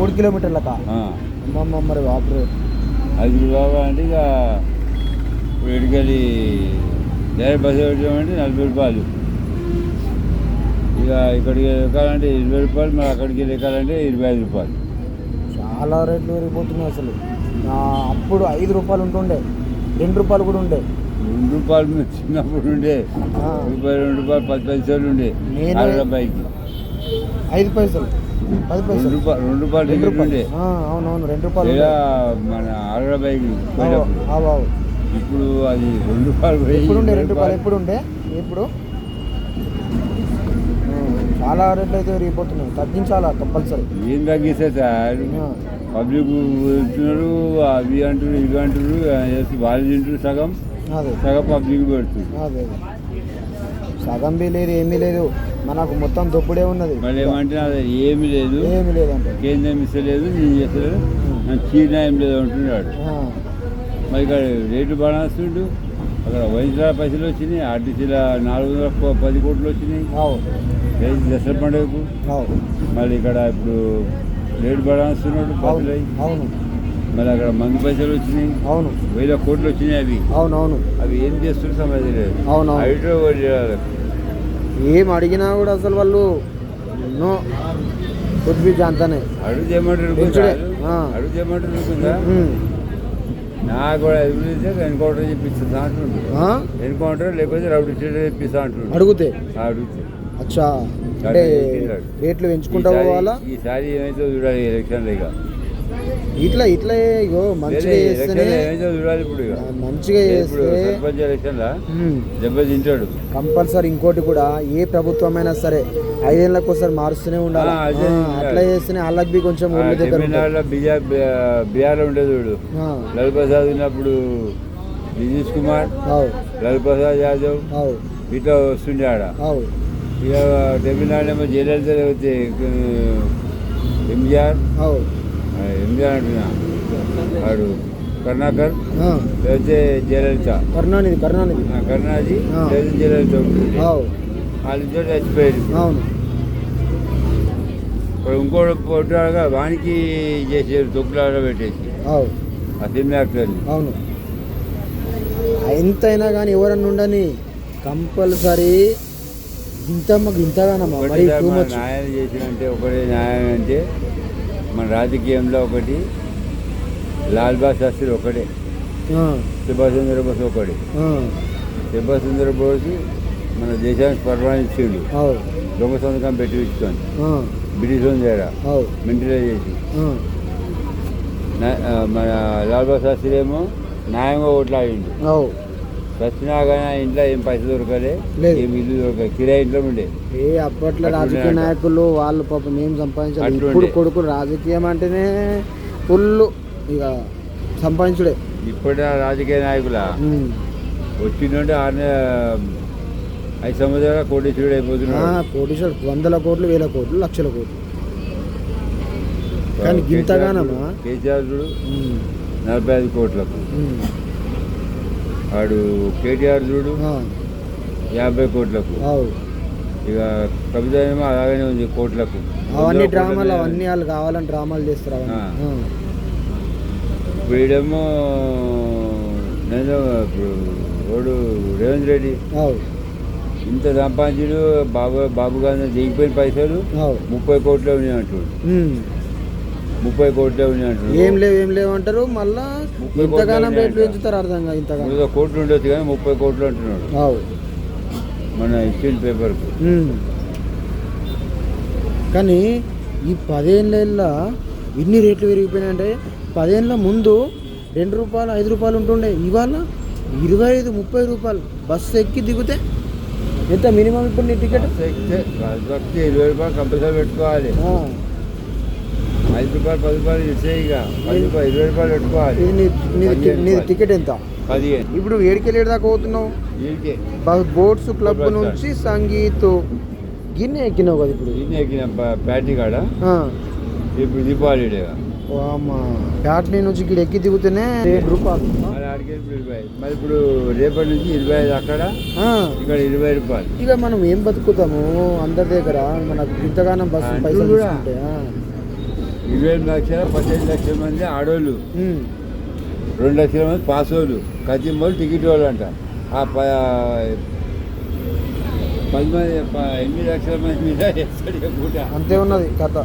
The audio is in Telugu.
మూడు కిలోమీటర్లకా. అమ్మమ్మ మరి వాపరే ఐదు రూపాయలు అంటే ఇక ఇటుకెళ్ళి డైరెక్ట్ బస్సు పెట్టామంటే నలభై రూపాయలు. ఇక ఇక్కడికి ఎక్కాలంటే ఇరవై రూపాయలు మరి అక్కడికి వెళ్ళి ఎక్కాలంటే ఇరవై ఐదు రూపాయలు. చాలా రేట్లు పెరిగిపోతున్నాయి అసలు. అప్పుడు ఐదు రూపాయలు ఉంటుండే రెండు రూపాయలు కూడా ఉండే. రెండు రూపాయలు చిన్నప్పుడు ఉండే రూపాయలు రెండు రూపాయలు పది పైసలు ఉండే నేను- బైక్ ఐదు పైసలు. పది రెండు పైసలు రూపాయలు రెండు రూపాయలు రెండు టికెట్ ఉండే. రూపాయలు ఆ, అవునవును రెండు రూపాయలు. మన బైక్ అవు. ఇప్పుడు అది రెండు రూపాయలు పోయి ఎప్పుడు ఉండే రెండు రూపాయలు ఎప్పుడు ఉండే? ఇప్పుడు చాలా రేట్లు అయితే పెరిగిపోతున్నాయి. తగ్గించాలా కంపల్సరీ ఏం తగ్గిస్తే సార్? పబ్లిక్ వెళ్తున్నారు అవి అంటారు ఇవి అంటారు వాళ్ళు తింటారు సగం. అదే. సగం పబ్లిక్ పెడుతుంది. అదే. సగం బి లేదు ఏమీ లేదు. మనకు మొత్తం దొప్పుడే ఉన్నది. ఏమీ లేదు. ఏమీ లేదంటే కేంద్రం ఇస్తలేదు నేను చేస్తలేదు. లేదు అంటున్నాడు. మరి ఇక్కడ రేటు బాగా వస్తుండు. అక్కడ వైద్యుల పైసలు వచ్చినాయి ఆర్టీసీలో నాలుగు వందల పది కోట్లు వచ్చినాయి. దసరా పండుగకు. మళ్ళీ ఇక్కడ ఇప్పుడు రేటు బాగా వస్తున్నాడు అవి. అవును. మళ్ళీ అక్కడ మందు పైసలు వచ్చినాయి. అవును. వేల కోట్లు వచ్చినాయి అవి. అవును అవును అవి ఏం చేస్తున్నారు సమాజం లేదు. అవును అవును హైడ్రో ఏం అడిగినా కూడా అసలు వాళ్ళు నో కొద్ది జాంతానే అడుగు చేయమంటారు పెంచుడే. ఆ. అడుగు చేయమంటారు అనుకుందా ఉమ్. నాకు కూడా ఎన్కౌంటర్ అంటుండు ఆ? ఎన్కౌంటర్ లేకపోతే రౌడీ స్టేట్ చేపిస్తా అంటుండు అడుగుతే అడుగుతే అచ్చా అంటే. రేట్లు పెంచుకుంటా పోవాలా ఈసారి ఏమైతే చూడాలి ఎలక్షన్లో ఇక ఇట్లా ఇట్లా ఇగో మంచిగా చేస్తేనే చూడాలి ఇప్పుడు మంచిగా చేస్తే సర్పంచ్ ఎలక్షన్లో? ఉమ్, దెబ్బ తింటాడు. కంపల్సరీ ఇంకోటి కూడా ఏ ప్రభుత్వమైనా సరే ఐదేళ్ళకి ఒకసారి మారుస్తూనే ఉండాలి. అట్లా చేస్తేనే వాళ్ళకి బి కొంచెం ఒళ్ళు దగ్గర బీఆర్ ఉండేది చూడు. ఆ, లాల్ ప్రసాద్ ఉన్నప్పుడు నితీష్ కుమార్ అవు. లాల్ ప్రసాద్ యాదవ్ ఇట్లా వస్తుండే ఆడ. ఇక తమిళనాడు ఏమో జయలలిత లేకపోతే ఎంజిఆర్ అంటున్నా. వాడు కరుణాకర్ లేకపోతే జయలలిత. కరుణానిధి కరుణానిధి. కరుణాజీ. లేకపోతే జయలలిత ఉంటుంది. వాళ్ళిద్దరు చచ్చిపోయారు అవును. ఇప్పుడు ఇంకోటి పొట్టాడుగా వానికి చేసారు తొక్కులాడ పెట్టేసి. ఆ సినిమా యాక్టర్ని. అవును. ఎంతైనా కానీ ఎవరన్నా ఉండని కంపల్సరీ ఇంత మాకు ఇంతగానమ్మా మరి న్యాయం చేసినంటే ఒకటి న్యాయం అంటే మన రాజకీయంలో ఒకటి లాల్ బాస్ శాస్త్రి ఒకటే సుభాష్ చంద్రబోస్ ఒకటి. సుభాష్ చంద్రబోస్ మన దేశానికి పరిపాలించిండు అవు దొంగ సంతకం పెట్టి ఇచ్చుకొని. బ్రిటిష్ మెంటలైజ్ చేసి. మన లాల్ బాస్ శాస్త్రి ఏమో న్యాయంగా ఓట్లాడిండు. కానీ ఆ ఇంట్లో ఏం పైసలు దొరకలే లేదు. ఏం ఇల్లు దొరకలేదు కిరాయి ఇంట్లో ఉండే. ఏ అప్పట్లో అట్లుండే రాజకీయ అంట. నాయకులు వాళ్ళు పాపం ఏం సంపాదించాలి. అట్లుండే. ఇప్పుడు కొడుకులు రాజకీయం అంటేనే ఫుల్ ఇక సంపాదించుడే. ఇప్పటి రాజకీయ నాయకుల? ఉమ్. వచ్చిందంటే ఆరు ఐదు సంవత్సరాల కోటీశ్వరుడు ఆ, అయిపోతున్నాడు కోటీశ్వరుడు వందల కోట్లు వేల కోట్లు లక్షల కోట్లు. కానీ గింతగానమా? కేసీఆర్ చూడు ఉమ్, నలభై ఐదు కోట్లకు. ఉమ్, వాడు కేటీఆర్ చూడు యాభై కోట్లకు. ఇక కవిత ఏమో అలాగనే ఉంది కోట్లకు. అవన్నీ డ్రామాలు అవన్నీ వాళ్ళు కావాలని డ్రామాలు చేస్తారు అవన్నీ. ఆ. ఆ. ఇప్పుడు ఈడేమో నేను ఇప్పుడు రేవంత్ రెడ్డి ఇంత సంపాదించుడు బాబు బాబు గాంధీ దిగిపోయిన పైసలు ముప్పై కోట్లే ఉన్నాయి అంటుడు. ముప్పై కోట్లే ఉన్నాయి అంటుడు. ఏం లేవు ఏం లేవు అంటారు మళ్ళా ఇంతగానం రేట్లు. పెంచుతారు అర్థం కాదు ఇంతగానం. మూడు కోట్లు ఉండొచ్చు కానీ ముప్పై కోట్లు అంటున్నాడు. మన ఇచ్చిన పేపర్కు. కానీ ఈ పదేళ్ళ ఇన్ని రేట్లు పెరిగిపోయినాయంటే పదేళ్ళ ముందు రెండు రూపాయలు ఐదు రూపాయలు ఉంటుండే. ఇవాళ ఇరవై ఐదు ముప్పై రూపాయలు. బస్సు ఎక్కి దిగితే ఎంత మినిమం ఇప్పుడు నీ టికెట్? ఇరవై రూపాయలు కంపల్సరీ పెట్టుకోవాలి. ఐదు రూపాయలు పది రూపాయలు ఇక. పది రూపాయలు ఇరవై రూపాయలు పెట్టుకోవాలి. ఇది నీ. టికెట్ ఎంత? పదిహేను. ఇప్పుడు ఏడికెళ్ళేడు దాకా పోతున్నావు? బోట్స్ క్లబ్ నుంచి సంగీత్. గిన్నె ఎక్కినావు కదా ఇప్పుడు? దీన్ని ఎక్కిన ప్యాటీ కాడ. ఇప్పుడు దీపావళి ప్యాట్నీ నుంచి ఇక్కడ ఎక్కి దిగుతూనే రూపాయలు. మరి ఇప్పుడు ఇరవై. మరి ఇప్పుడు రేపటి నుంచి ఇరవై ఐదు అక్కడ. ఇక్కడ ఇరవై రూపాయలు. ఇక మనం ఏం బతుకుతాము? అందరి దగ్గర మనకు ఇంతగానం బస్సు పైసలు. ఇరవై ఎనిమిది లక్షల పదిహేను లక్షల మంది ఆడోళ్ళు. రెండు లక్షల మంది పాస్ వాళ్ళు కత్తి వాళ్ళు టికెట్ వాళ్ళు అంట ఆ పది మంది ఎనిమిది లక్షల మంది మీద అంతే ఉన్నది కథ.